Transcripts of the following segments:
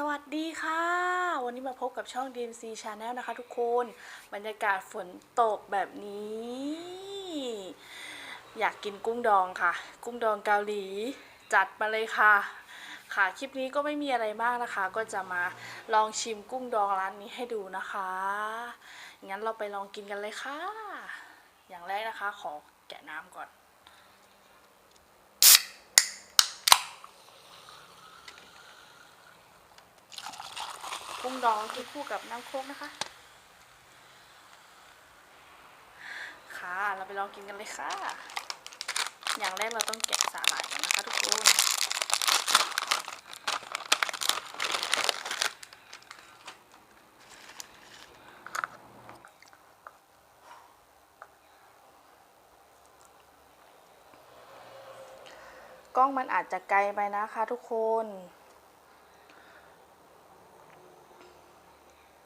สวัสดีค่ะ วันนี้มาพบกับช่อง DMC Channel นะคะทุกคน บรรยากาศฝนตกแบบนี้ อยากกินกุ้งดองค่ะ กุ้งดองเกาหลี จัดมาเลยค่ะ ค่ะ คลิปนี้ก็ไม่มีอะไรมากนะคะ ก็จะมาลองชิมกุ้งดองร้านนี้ให้ดูนะคะ งั้นเราไปลองกินกันเลยค่ะ อย่างแรกนะคะ ขอแกะน้ำก่อน กุ้งดองที่คู่กับน้ำโค้กนะคะ ค่ะ เราไปลองกินกันเลยค่ะ อย่างแรกเราต้องแกะสาหร่ายกันนะคะทุกคนกล้องมันอาจจะไกลไปนะคะทุกคน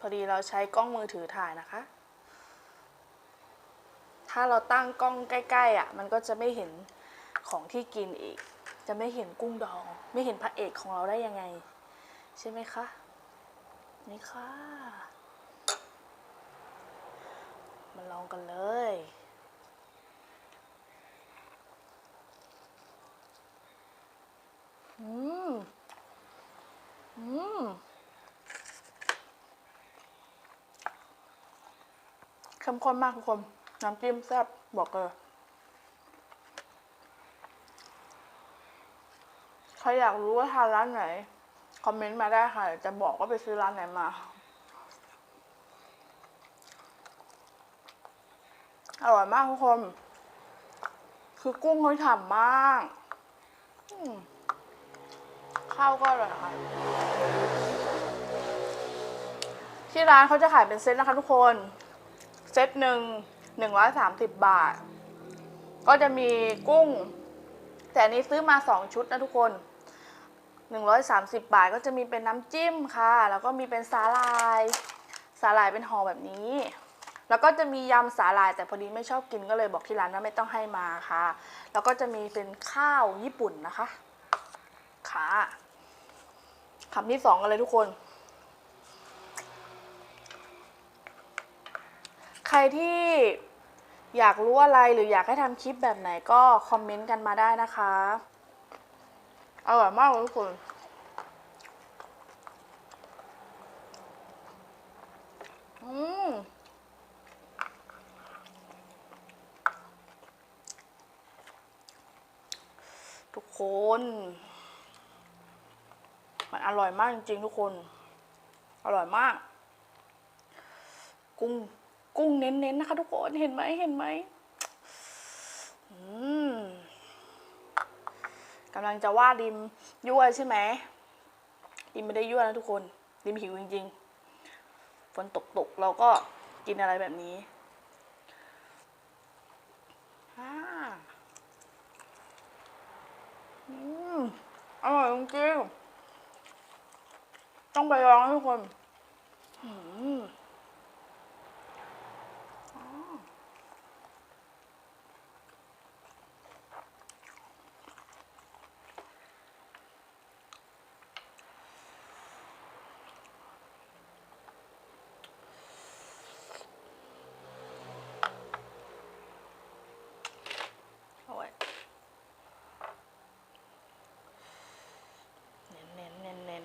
พอดีเราใช้กล้องมือถือถ่ายนะคะ ถ้าเราตั้งกล้องใกล้ๆอะ มันก็จะไม่เห็นของที่กินอีก จะไม่เห็นกุ้งดอง ไม่เห็นพระเอกของเราได้ยังไง ใช่ไหมคะ นี่ค่ะ มาลองกันเลย อืม อืม เข้มข้นมากทุกคน น้ำจิ้มแซ่บบอกเลยใครอยากรู้ว่าทานร้านไหน คอมเมนต์มาได้ค่ะ จะบอกว่าไปซื้อร้านไหนมา อร่อยมากทุกคน คือกุ้งเขาฉ่ำมาก ข้าวก็อร่อยค่ะที่ร้านเขาจะขายเป็นเซตนะคะทุกคน เซตหนึ่งหนึ่งร้อยสามสิบบาท ก็จะมีกุ้ง แต่อันนี้ซื้อมาสองชุดนะทุกคนหนึ่งร้อยสามสิบบาทก็จะมีเป็นน้ำจิ้มค่ะ แล้วก็มีเป็นสาลายสาลายเป็นห่อแบบนี้ แล้วก็จะมียำสาลายแต่พอดีไม่ชอบกินก็เลยบอกที่ร้านว่าไม่ต้องให้มาค่ะ แล้วก็จะมีเป็นข้าวญี่ปุ่นนะคะค่ะคำที่สองกันเลยทุกคน ใครที่อยากรู้อะไรหรืออยากให้ทำคลิปแบบไหนก็คอมเมนต์กันมาได้นะคะอร่อยมากเลยทุกคนอืมทุกคน มันอร่อยมากจริงๆทุกคน อร่อยมาก กุ้ง กุ้งเน้นๆนะคะ ทุกคนเห็นไหมเห็นไหมกำลังจะว่าดิมยั่วใช่ไหมดิมไม่ได้ยั่วนะทุกคน ดิมหิวจริงๆฝนตกตกเราก็กินอะไรแบบนี้อ่าอืมอร่อยจริงๆต้องไปลองทุกคน อืม เอาไว้เน้นเน้นเน้นเน้น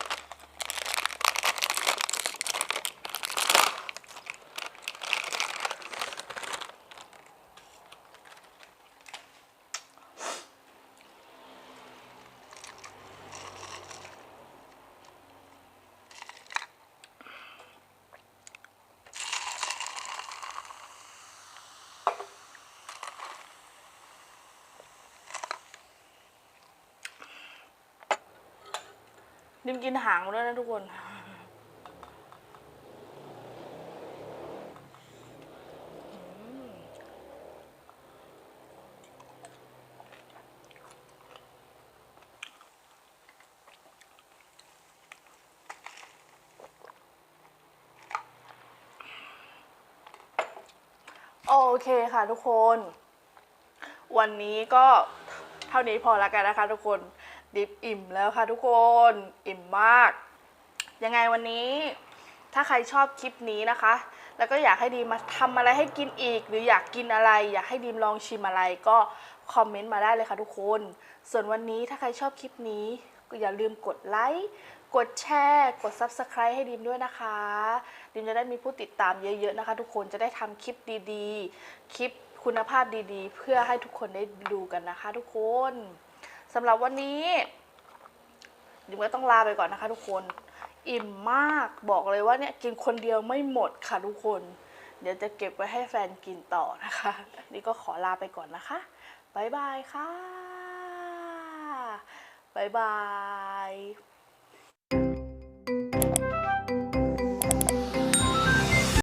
นิมกินหางมาด้วยนะทุกคน โอเคค่ะทุกคน วันนี้ก็เท่านี้พอแล้วกันนะคะทุกคน ดิบอิ่มแล้วค่ะทุกคนอิ่มมาก ยังไงวันนี้ถ้าใครชอบคลิปนี้นะคะ แล้วก็อยากให้ดีมาทำอะไรให้กินอีก หรืออยากกินอะไร อยากให้ดีมลองชิมอะไรก็คอมเมนต์มาได้เลยค่ะทุกคน ส่วนวันนี้ถ้าใครชอบคลิปนี้ก็อย่าลืมกดไลค์กดแชร์ กด Subscribe ให้ดิมด้วยนะคะ ดิมจะได้มีผู้ติดตามเยอะๆนะคะ ทุกคนจะได้ทำคลิปดีๆ คลิปคุณภาพดีๆ เพื่อให้ทุกคนได้ดูกันนะคะ ทุกคน สำหรับวันนี้ดิมก็ต้องลาไปก่อนนะคะ ทุกคน อิ่มมากบอกเลยว่าเนี่ยกินคนเดียวไม่หมดค่ะทุกคน เดี๋ยวจะเก็บไว้ให้แฟนกินต่อนะคะ นี่ก็ขอลาไปก่อนนะคะบ๊ายบายค่ะบ๊ายบาย